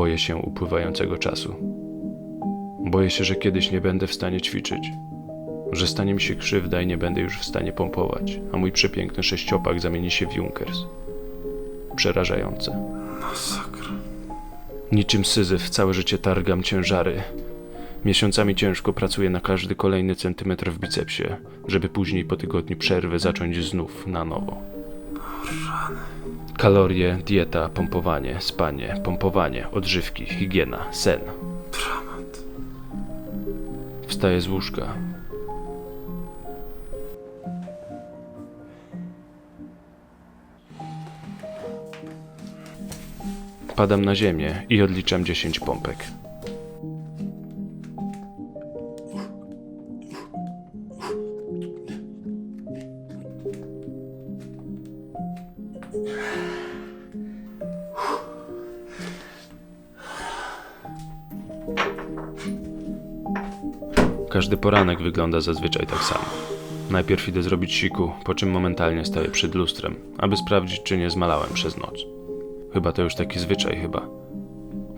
Boję się upływającego czasu. Boję się, że kiedyś nie będę w stanie ćwiczyć, że stanie mi się krzywda i nie będę już w stanie pompować, a mój przepiękny sześciopak zamieni się w Junkers. Przerażające. Masakra. Niczym syzyf całe życie targam ciężary. Miesiącami ciężko pracuję na każdy kolejny centymetr w bicepsie, żeby później po tygodniu przerwy zacząć znów na nowo. Kalorie, dieta, pompowanie, spanie, pompowanie, odżywki, higiena, sen. Dramat. Wstaję z łóżka. Padam na ziemię i odliczam 10 pompek. Każdy poranek wygląda zazwyczaj tak samo. Najpierw idę zrobić siku, po czym momentalnie staję przed lustrem, aby sprawdzić, czy nie zmalałem przez noc. Chyba to już taki zwyczaj, chyba.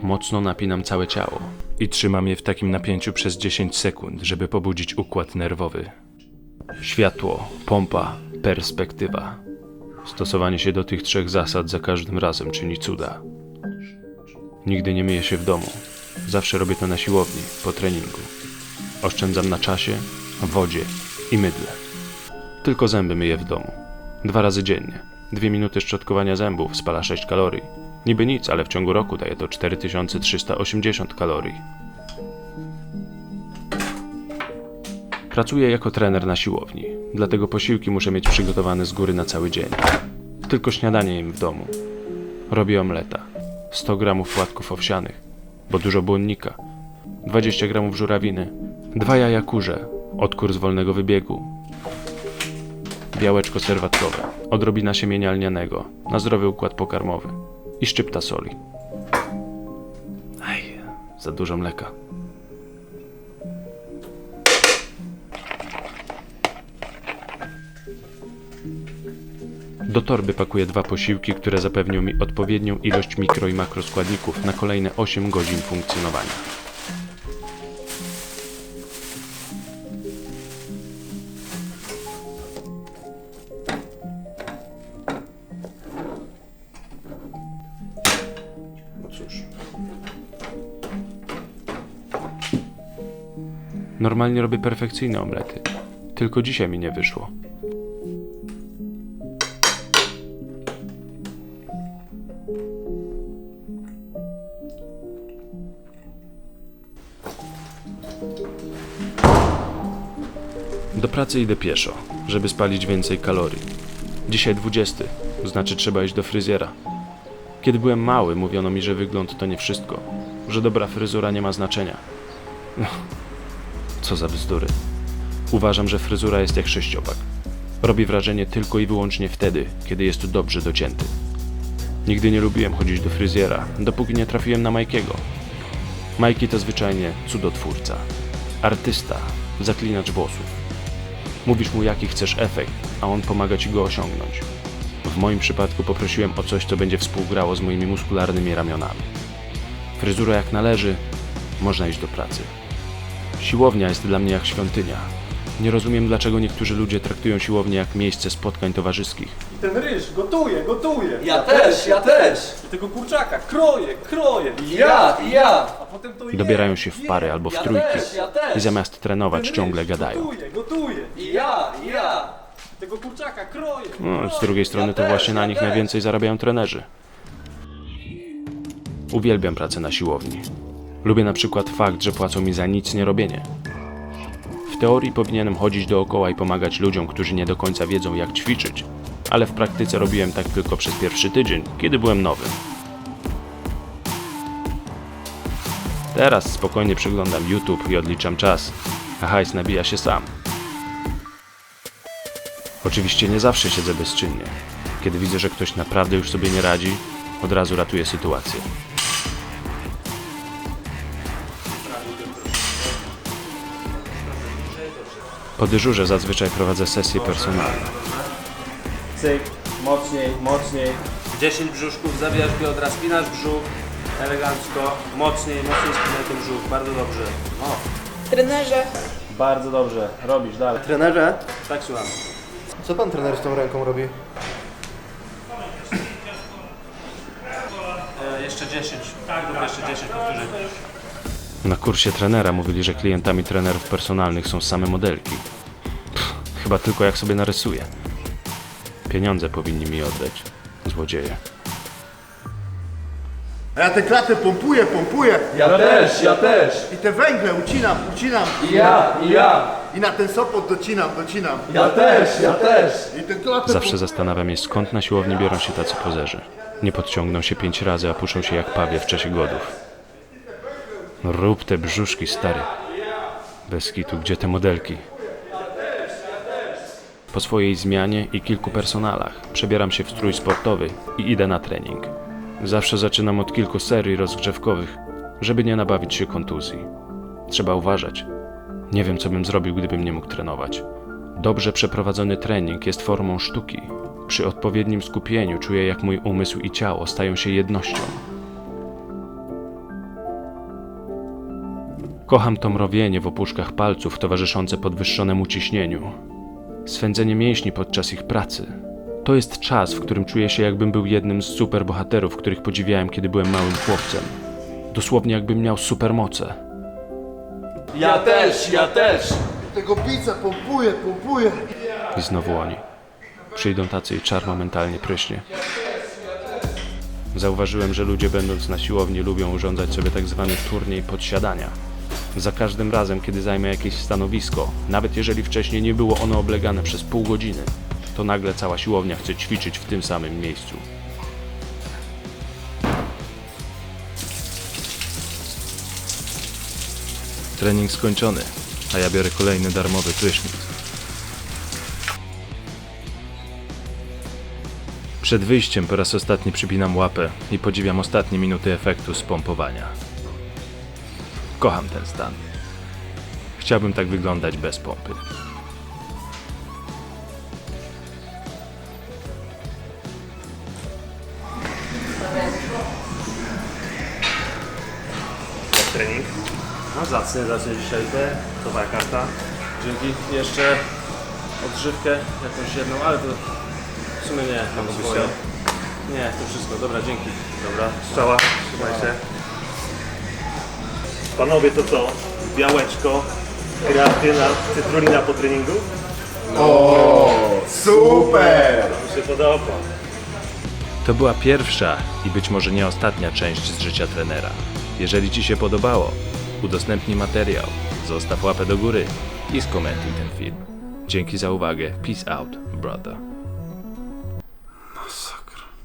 Mocno napinam całe ciało i trzymam je w takim napięciu przez 10 sekund, żeby pobudzić układ nerwowy. Światło, pompa, perspektywa. Stosowanie się do tych trzech zasad za każdym razem czyni cuda. Nigdy nie myję się w domu. Zawsze robię to na siłowni, po treningu. Oszczędzam na czasie, wodzie i mydle. Tylko zęby myję w domu. Dwa razy dziennie. Dwie minuty szczotkowania zębów spala 6 kalorii. Niby nic, ale w ciągu roku daje to 4380 kalorii. Pracuję jako trener na siłowni, dlatego posiłki muszę mieć przygotowane z góry na cały dzień. Tylko śniadanie jem w domu. Robię omleta, 100 gramów płatków owsianych, bo dużo błonnika, 20 gramów żurawiny, dwa jaja kurze, odkur z wolnego wybiegu, białeczko serwatkowe, odrobina siemienia lnianego, na zdrowy układ pokarmowy i szczypta soli. Aj, za dużo mleka. Do torby pakuję dwa posiłki, które zapewnią mi odpowiednią ilość mikro i makroskładników na kolejne 8 godzin funkcjonowania. No. Normalnie robię perfekcyjne omlety. Tylko dzisiaj mi nie wyszło. Do pracy idę pieszo, żeby spalić więcej kalorii. Dzisiaj 20, znaczy trzeba iść do fryzjera. Kiedy byłem mały, mówiono mi, że wygląd to nie wszystko, że dobra fryzura nie ma znaczenia. No, co za bzdury. Uważam, że fryzura jest jak sześciopak. Robi wrażenie tylko i wyłącznie wtedy, kiedy jest dobrze docięty. Nigdy nie lubiłem chodzić do fryzjera, dopóki nie trafiłem na Majkiego. Majki to zwyczajnie cudotwórca. Artysta, zaklinacz włosów. Mówisz mu, jaki chcesz efekt, a on pomaga ci go osiągnąć. W moim przypadku poprosiłem o coś, co będzie współgrało z moimi muskularnymi ramionami. Fryzura jak należy, można iść do pracy. Siłownia jest dla mnie jak świątynia. Nie rozumiem, dlaczego niektórzy ludzie traktują siłownię jak miejsce spotkań towarzyskich. Ten ryż, gotuję, gotuję. Ja też, ja też! I tego kurczaka, kroję, kroję. I ja, i ja! A potem to Dobierają się w pary albo w Ja trójki też, ja też. i zamiast trenować ciągle gadają. Gotuję, gotuję. I ja, i ja! Tego kurczaka, kroję. No, z drugiej strony to też, właśnie na ja nich też. najwięcej zarabiają trenerzy. Uwielbiam pracę na siłowni. Lubię na przykład fakt, że płacą mi za nic nie robienie. Teorii powinienem chodzić dookoła i pomagać ludziom, którzy nie do końca wiedzą jak ćwiczyć, ale w praktyce robiłem tak tylko przez pierwszy tydzień, kiedy byłem nowy. Teraz spokojnie przeglądam YouTube i odliczam czas. a hajs nabija się sam. Oczywiście nie zawsze siedzę bezczynnie. Kiedy widzę, że ktoś naprawdę już sobie nie radzi, od razu ratuję sytuację. Po dyżurze zazwyczaj prowadzę sesje personalne. Cyk, mocniej, mocniej. 10 brzuszków, zawijasz biodra, spinasz brzuch, elegancko, mocniej, mocniej spinaj ten brzuch, bardzo dobrze. No, Trenerze, Bardzo dobrze, robisz dalej. Trenerze, tak słucham. co pan trener z tą ręką robi? E, jeszcze 10, tak, jeszcze 10 powtórzeń. Na kursie trenera mówili, że klientami trenerów personalnych są same modelki. Pff, chyba tylko jak sobie narysuję. Pieniądze powinni mi oddać. Złodzieje. A ja te klatę pompuję, pompuję Ja też, ja też. i te węgle ucinam, ucinam I ja, i ja. i na ten sopot docinam, docinam. Ja też, ja też. I te klatę Zawsze zastanawiam się, skąd na siłowni biorą się tacy pozerzy. Nie podciągną się pięć razy, a puszczą się jak pawie w czasie godów. Rób te brzuszki, stary. Bez kitu, gdzie te modelki? Po swojej zmianie i kilku personalach przebieram się w strój sportowy i idę na trening. Zawsze zaczynam od kilku serii rozgrzewkowych, żeby nie nabawić się kontuzji. Trzeba uważać. Nie wiem, co bym zrobił, gdybym nie mógł trenować. Dobrze przeprowadzony trening jest formą sztuki. Przy odpowiednim skupieniu czuję, jak mój umysł i ciało stają się jednością. Kocham to mrowienie w opuszkach palców towarzyszące podwyższonemu ciśnieniu. Swędzenie mięśni podczas ich pracy. To jest czas, w którym czuję się, jakbym był jednym z superbohaterów, których podziwiałem, kiedy byłem małym chłopcem. Dosłownie, jakbym miał supermoce. Ja też, ja też. tego bica pompuję, pompuję. I znowu oni. Przyjdą tacy i czarno mentalnie pryśnie. Zauważyłem, że ludzie będąc na siłowni lubią urządzać sobie tak zwany turniej podsiadania. Za każdym razem, kiedy zajmę jakieś stanowisko, nawet jeżeli wcześniej nie było ono oblegane przez pół godziny, to nagle cała siłownia chce ćwiczyć w tym samym miejscu. Trening skończony, a ja biorę kolejny darmowy prysznic. Przed wyjściem po raz ostatni przypinam łapę i podziwiam ostatnie minuty efektu spompowania. Kocham ten stan. Chciałbym tak wyglądać bez pompy. trening. No zacny, zacny dzisiaj te, to moja karta. Dzięki. Jeszcze odżywkę jakąś jedną, ale to w sumie nie, mam swoje. Nie, to wszystko, dobra, dzięki. Dobra, strzała, trzymaj się. Panowie, to co? Białeczko, kreatyna, cytrulina po treningu? Super! Mi się podoba. To była pierwsza i być może nie ostatnia część z życia trenera. Jeżeli Ci się podobało, udostępnij materiał, zostaw łapę do góry i skomentuj ten film. Dzięki za uwagę. Peace out, brother.